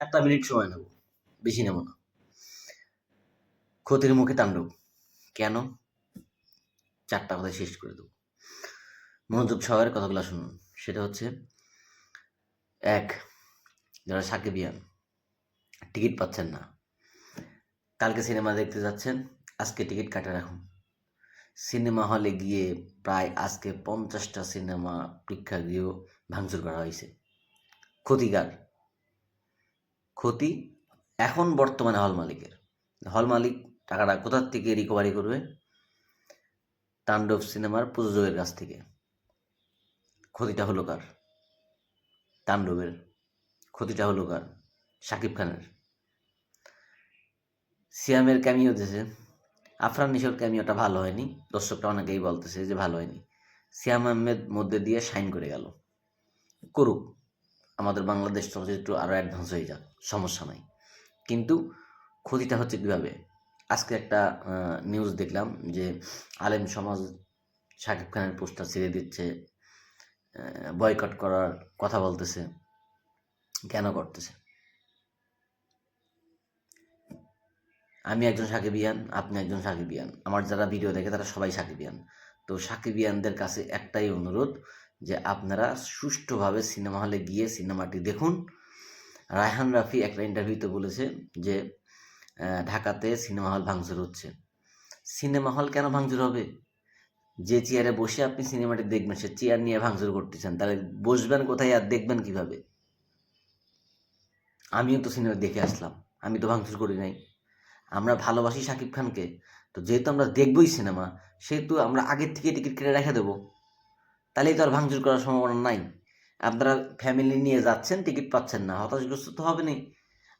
একটা মিনিট সময় নেব। বেশি নেব না। ক্ষতির মুখে তাণ্ডব। কেন? চারটা কথা শেষ করে দেবো। মনোযোগ সহকারে কথাগুলো শুনুন। সেটা হচ্ছে, এক, যারা সাকিবিয়ান, টিকিট পাচ্ছেন না। কালকে সিনেমা দেখতে যাচ্ছেন, আজকে টিকিট কাটে রাখুন। সিনেমা হলে গিয়ে প্রায় আজকে পঞ্চাশটা সিনেমা প্রেক্ষাগৃহ ভাঙচুর করা হয়েছে। ক্ষতিকার। ক্ষতি এখন বর্তমানে হল মালিকের। হল মালিক টাকাটা কোথার থেকে রিকভারি করবে? তাণ্ডব সিনেমার প্রযোজকের কাছ থেকে। ক্ষতিটা হলো কার? তাণ্ডবের। ক্ষতিটা হলো কার? শাকিব খানের। সিয়ামের ক্যামিও দিয়েছে। আফরান নিশোর ক্যামিওটা ভালো হয়নি। দর্শকটা অনেকেই বলতেছে যে ভালো হয়নি। সিয়াম আহমেদ মধ্যে দিয়ে সাইন করে গেল। করুক। আমাদের বাংলাদেশ চলচ্চিত্র আরও অ্যাডভান্স হয়ে যাক, সমস্যা নাই। কিন্তু ক্ষতিটা হচ্ছে কীভাবে? আজকে একটা নিউজ দেখলাম যে আলেম সমাজ শাকিব খানের পোস্টার ছেড়ে দিচ্ছে বয়কট করার কথা বলতেছে। কেন করতেছে? আমি একজন সাকিবিয়ান, আপনি একজন সাকিবিয়ান। আমার যারা ভিডিও দেখে তারা সবাই সাকিবিয়ান। তো সাকিবিয়ানদের কাছে একটাই অনুরোধ যে আপনারা সুষ্ঠুভাবে সিনেমা হলে গিয়ে সিনেমাটি দেখুন। রায়হান রাফি একটা ইন্টারভিউতে বলেছে যে ঢাকাতে সিনেমা হল ভাঙচুর হচ্ছে। সিনেমা হল কেন ভাঙচুর হবে? যে চেয়ারে বসে আপনি সিনেমাটি দেখবেন, সে চেয়ার নিয়ে ভাঙচুর করতেছেন, তাহলে বসবেন কোথায় আর দেখবেন কীভাবে? আমিও তো সিনেমা দেখে আসলাম, আমি তো ভাঙচুর করি নাই। আমরা ভালোবাসি শাকিব খানকে, তো যেহেতু আমরা দেখবই সিনেমা, সেহেতু আমরা আগের থেকে টিকিট কেটে রেখে দেবো। তাহলেই তো আর ভাঙচুর করার সম্ভাবনা নাই। আপনারা ফ্যামিলি নিয়ে যাচ্ছেন টিকিট পাচ্ছেন না, হতাশগ্রস্ত তো হবে না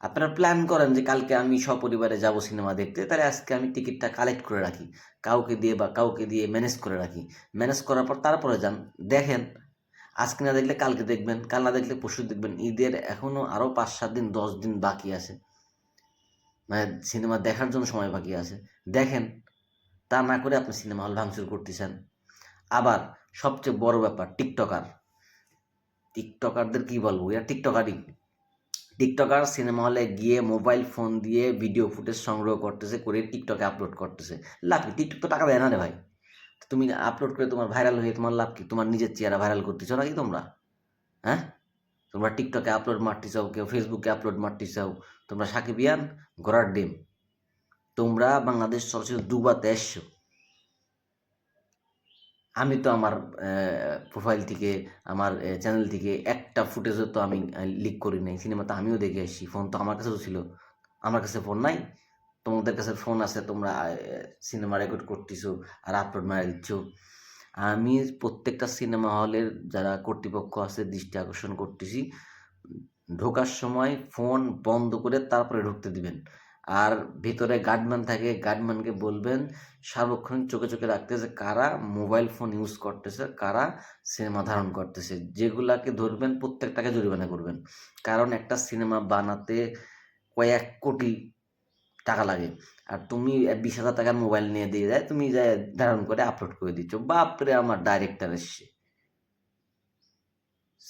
আপনারা প্ল্যান করেন যে কালকে আমি সপরিবারে যাব সিনেমা দেখতে, তাহলে আজকে আমি টিকিটটা কালেক্ট করে রাখি, কাউকে দিয়ে বা কাউকে দিয়ে ম্যানেজ করে রাখি। ম্যানেজ করার পর তারপরে যান, দেখেন। আজকে না দেখলে কালকে দেখবেন, কাল না দেখলে পরশু দেখবেন। ঈদের এখনও আরও পাঁচ সাত দিন, দশ দিন বাকি আছে। মানে সিনেমা দেখার জন্য সময় বাকি আছে। দেখেন, তা না করে আপনি সিনেমা হল ভাঙচুর করতেছেন। আবার সবচেয়ে বড় ব্যাপার, টিকটকার। টিকটকারদের কি বলব? এরা টিকটকারই। টিকটকার সিনেমা হলে গিয়ে মোবাইল ফোন দিয়ে ভিডিও ফুটেজ সংগ্রহ করতেছে, করে টিকটকে আপলোড করতেছে। লাভ কি? টিকটক তো টাকা দেয় না রে ভাই। তুমি আপলোড করে তোমার ভাইরাল হয়ে তোমার লাভ কি? তোমার নিজের চেহারা ভাইরাল করতেছো নাকি তোমরা? হ্যাঁ? তোমরা টিকটকে আপলোড মারতে চাও কেউ ফেসবুকে আপলোড মারতে চাও তোমরা সাকিবিয়ান ঘোড়ার ডিম। তোমরা বাংলাদেশ চলচ্চিত্র ডুবাতে এসছো। আমি তো আমার প্রোফাইল থেকে, আমার চ্যানেল থেকে একটা ফুটেজও তো আমি লিক করি নাই। সিনেমা তো আমিও দেখে এসেছি ফোন তো আমার কাছেও ছিল। আমার কাছে ফোন নাই। তোমাদের কাছে ফোন আছে, তোমরা সিনেমা রেকর্ড করতেছো আর আপলোড মারা দিচ্ছ। আমি প্রত্যেকটা সিনেমা হলের যারা কর্তৃপক্ষ আছে, দৃষ্টি আকর্ষণ করতেছি। ঢোকার সময় ফোন বন্ধ করে তারপরে ঢুকতে দিবেন। আর ভিতরে গার্ডম্যান থাকে, গার্ডম্যানকে বলবেন, সার্বক্ষণিক চোখে চোখে রাখতে যে কারা, মোবাইল ফোন ইউজ করতেছে, কারা সিনেমা ধারণ করতেছে। যেগুলাকে ধরবেন, প্রত্যেকটাকে জরিমানা করবেন। কারণ একটা সিনেমা বানাতে কয়েক কোটি টাকা লাগে। আর তুমি বিশ হাজার টাকার মোবাইল নিয়ে দিয়ে যায়, তুমি যাই ধারণ করে আপলোড করে দিচ্ছ। বাপরে, আমার ডাইরেক্টর এসছে।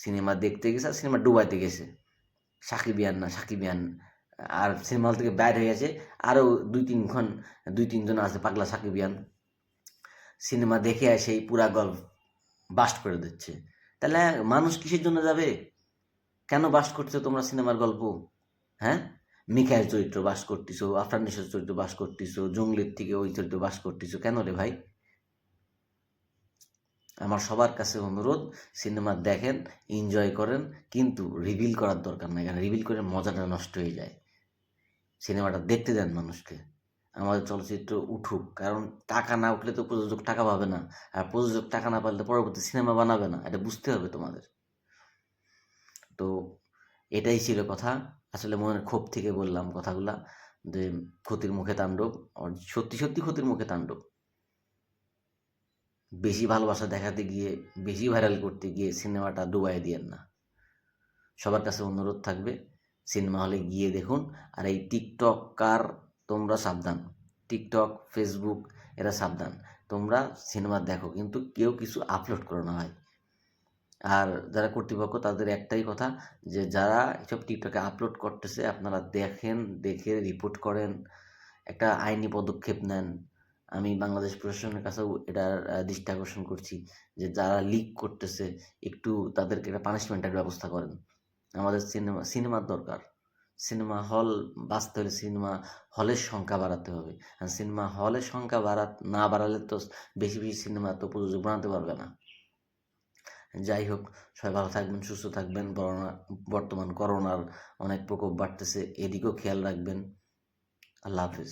সিনেমা দেখতে গেছে আর সিনেমা ডুবাইতে গেছে। সাকিব সাকিবিয়ান না সাকিবিয়ান আর সিনেমা হল থেকে বাইর হয়ে গেছে। আরও দুই তিনক্ষণ দুই তিনজন আছে পাগলা সাকিবিয়ান সিনেমা দেখে সেই পুরা গল্প বাস্ট করে দিচ্ছে। তাহলে মানুষ কিসের জন্য যাবে? কেন বাস করছ তোমরা সিনেমার গল্প? হ্যাঁ? মিখাইয়ের চরিত্র বাস করতেছো আফরানিসের চরিত্র বাস করতেছো, জঙ্গলের থেকে ওই চরিত্র বাস করতেছো, কেন রে ভাই? আমার সবার কাছে অনুরোধ সিনেমা দেখেন এনজয় করেন, কিন্তু রিভিল করার দরকার নাই, কারণ রিভিল করে মজাটা নষ্ট হয়ে যায়। সিনেমাটা দেখতে দেন মানুষকে। আমাদের চলচ্চিত্র উঠুক, কারণ টাকা না উঠলে তো প্রযোজক টাকা পাবে না। আর প্রযোজক টাকা না পারলে পরবর্তী সিনেমা বানাবে না, এটা বুঝতে হবে তোমাদের। তো এটাই ছিল কথা। আসলে মনের ক্ষোভ থেকে বললাম কথাগুলা, যে ক্ষতির মুখে তাণ্ডব সত্যি সত্যি ক্ষতির মুখে তাণ্ডব। বেশি ভালোবাসা দেখাতে গিয়ে, বেশি ভাইরাল করতে গিয়ে সিনেমাটা ডুবাই দিয়েন না। সবার কাছে অনুরোধ থাকবে সিনেমা হলে গিয়ে দেখুন। আর এই টিকটক কার তোমরা সাবধান। টিকটক, ফেসবুক, এরা সাবধান। তোমরা সিনেমা দেখো, কিন্তু কেউ কিছু আপলোড করো না হয় আর যারা কর্তৃপক্ষ, তাদের একটাই কথা যে যারা এসব টিকটকে আপলোড করতেছে, আপনারা দেখেন, দেখে রিপোর্ট করেন, একটা আইনি পদক্ষেপ নেন। আমি বাংলাদেশ প্রশাসনের কাছেও এটার দৃষ্টি আকর্ষণ করছি যে যারা লিক করতেছে, একটু তাদেরকে একটা পানিশমেন্টের ব্যবস্থা করেন। আমাদের সিনেমা সিনেমার দরকার। সিনেমা হল বাঁচতে হলে সিনেমা হলের সংখ্যা বাড়াতে হবে। সিনেমা হলের সংখ্যা বাড়া, না বাড়ালে তো বেশি বেশি সিনেমা তো প্রযোজক বানাতে পারবে না। যাই হোক, সবাই ভালো থাকবেন, সুস্থ থাকবেন। করোনা, বর্তমান করোনার অনেক প্রকোপ বাড়তেছে। এদিকেও খেয়াল রাখবেন। আল্লাহ হাফিজ।